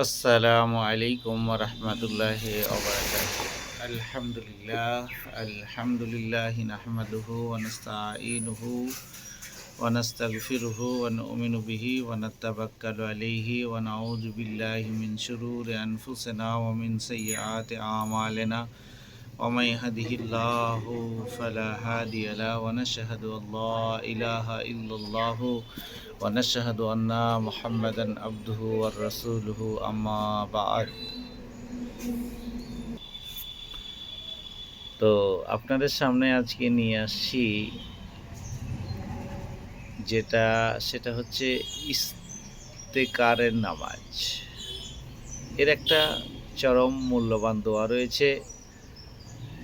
السلام علیکم ورحمۃ اللہ وبرکاتہ۔ الحمد للہ الحمد للہ نحمد ونستعین ونستغفره ونؤمن به ونتبکل عليه ونعوذ باللہ من شرور انفسنا ومن سيئات أعمالنا ومن يهده الله فلا هادي له ونشهد أن لا إله إلا الله ونشهد أن محمدا عبده ورسوله أما بعد তো আপনাদের সামনে আজকে নিয়ে আসছি যেটা সেটা হচ্ছে ইস্তেকারের নামাজ এর একটা চরম মূল্যবান দোয়া রয়েছে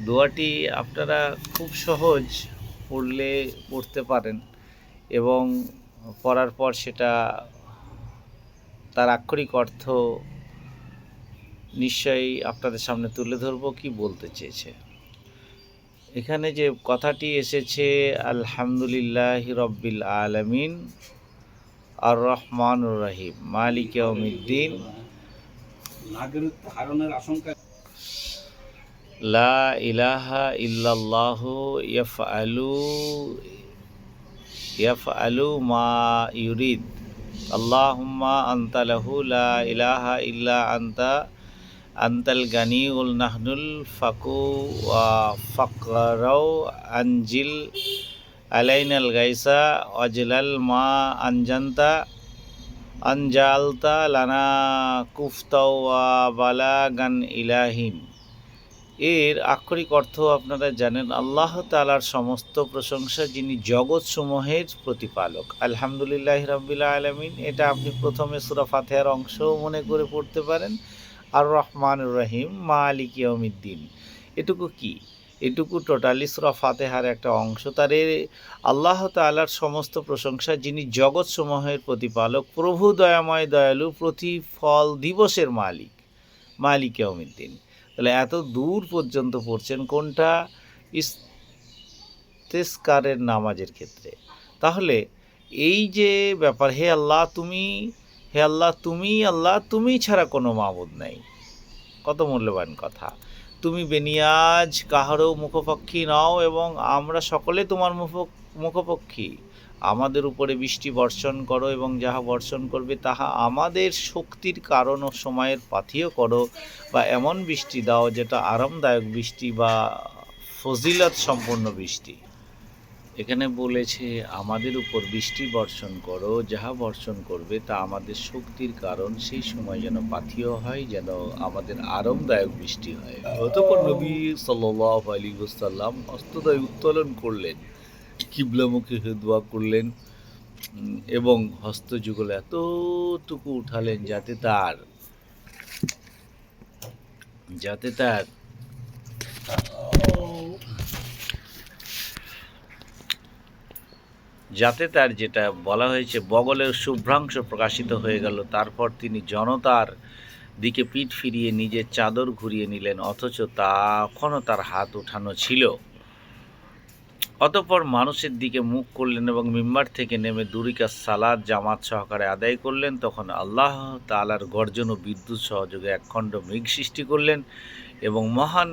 দোয়াটি আপনারা খুব সহজ পড়লে, পড়তে পারেন এবং পড়ার পর সেটা তার আক্ষরিক অর্থ নিশ্চয়ই আপনাদের সামনে তুলে ধরবো কি বলতে চেয়েছে। এখানে যে কথাটি এসেছে, আলহামদুলিল্লাহ রব্বিল আলমিন আর রহমান রাহিম, মালিক হারণের আশঙ্কা لا إله إلا الله يفعل يفعل ما يريد. اللهم أنت له لا إله إلا أنت أنت الغني نحن الفقو وفقر أنجل علينا الغيث وجلل ما أنجنت أنجلت لنا كفتا وبلاغا إلهيم. এর আক্ষরিক অর্থ আপনারা জানেন আল্লাহ তালার সমস্ত প্রশংসা যিনি জগৎসমূহের প্রতিপালক। আলহামদুলিল্লাহ রবিল্লা আলমিন, এটা আপনি প্রথমে সুরা ফাতেহার অংশও মনে করে পড়তে পারেন। আর রহমান রহিম, মালিক ইয়মিদ্দিন এটুকু কি? এটুকু টোটালি সুরা ফাতেহার একটা অংশ। তার এ, আল্লাহ তালার সমস্ত প্রশংসা যিনি জগৎসমূহের প্রতিপালক, প্রভু দয়াময় দয়ালু, প্রতিফল দিবসের মালিক মালিক ইয়মিদ্দিন তাহলে এত দূর পর্যন্ত পড়ছেন কোনটা? ইস্তেস্কারের নামাজের ক্ষেত্রে। তাহলে এই যে ব্যাপার, হে আল্লাহ তুমি, হে আল্লাহ তুমি আল্লাহ তুমি ছাড়া কোনো মাবুদ নাই। কত মূল্যবান কথা। তুমি বেনিয়াজ কাহারও মুখপক্ষী নাও এবং আমরা সকলে তোমার মুখ মুখপক্ষী। আমাদের উপরে বৃষ্টি বর্ষণ করো এবং যাহা বর্ষণ করবে, তাহা আমাদের শক্তির কারণ ও সময়ের পাথিও করো বা এমন বৃষ্টি দাও যেটা আরামদায়ক বৃষ্টি বা ফজিলত সম্পন্ন বৃষ্টি। এখানে বলেছে, আমাদের উপর বৃষ্টি বর্ষণ করো, যাহা বর্ষণ করবে, তা আমাদের শক্তির কারণ। সেই সময় যেন পাথিও হয়, যেন আমাদের আরামদায়ক বৃষ্টি হয়। অতপর নবী সাল্লাহ আলী ওসাল্লাম হস্তদয় উত্তোলন করলেন। কিবলামুখী দোয়া করলেন এবং হস্তযুগল এতটুকু উঠালেন যাতে তার যাতে তার যাতে তার যেটা বলা হয়েছে বগলের শুভ্রাংশ প্রকাশিত হয়ে গেল। তারপর তিনি জনতার দিকে পিঠ ফিরিয়ে নিজের চাদর ঘুরিয়ে নিলেন, অথচ তখনও তার হাত উঠানো ছিল। অতপর মানুষের দিকে মুখ করলেন এবং মিম্বার থেকে নেমে দুরিকা সালাদ, জামাত সহকারে আদায় করলেন। তখন আল্লাহ তালার গর্জন ও বিদ্যুৎ সহযোগে একখণ্ড মেঘ সৃষ্টি করলেন এবং মহান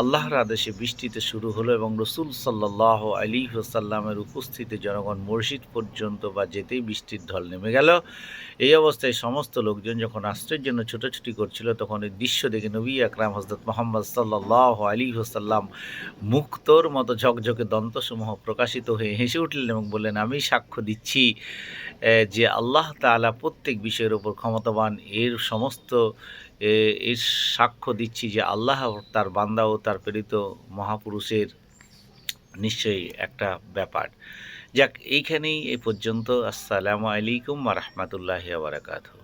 আল্লাহর আদেশে বৃষ্টিতে শুরু হলো এবং রসুল সাল্লাহ আলী সাল্লামের উপস্থিতি জনগণ মসজিদ পর্যন্ত বা যেতেই বৃষ্টির ঢল নেমে গেল। এই অবস্থায় সমস্ত লোকজন যখন আশ্রয়ের জন্য ছোটাছুটি করছিল, তখন এই দৃশ্য দেখে নবী আকরাম হজরত মোহাম্মদ সাল্লাহ আলী সাল্লাম মুক্তর মতো ঝকঝকে দন্তসমূহ প্রকাশিত হয়ে হেসে উঠলেন এবং বললেন, আমি সাক্ষ্য দিচ্ছি যে আল্লাহ তালা প্রত্যেক বিষয়ের ওপর ক্ষমতাবান। এর সমস্ত এর সাক্ষ্য দিচ্ছি যে আল্লাহ তার বান্দা ও তার প্রেরিত মহাপুরুষের নিশ্চয়ই একটা ব্যাপার। যাক, এইখানেই এ পর্যন্ত। আসসালামু আলাইকুম রহমতুল্লাহ বারাকাতু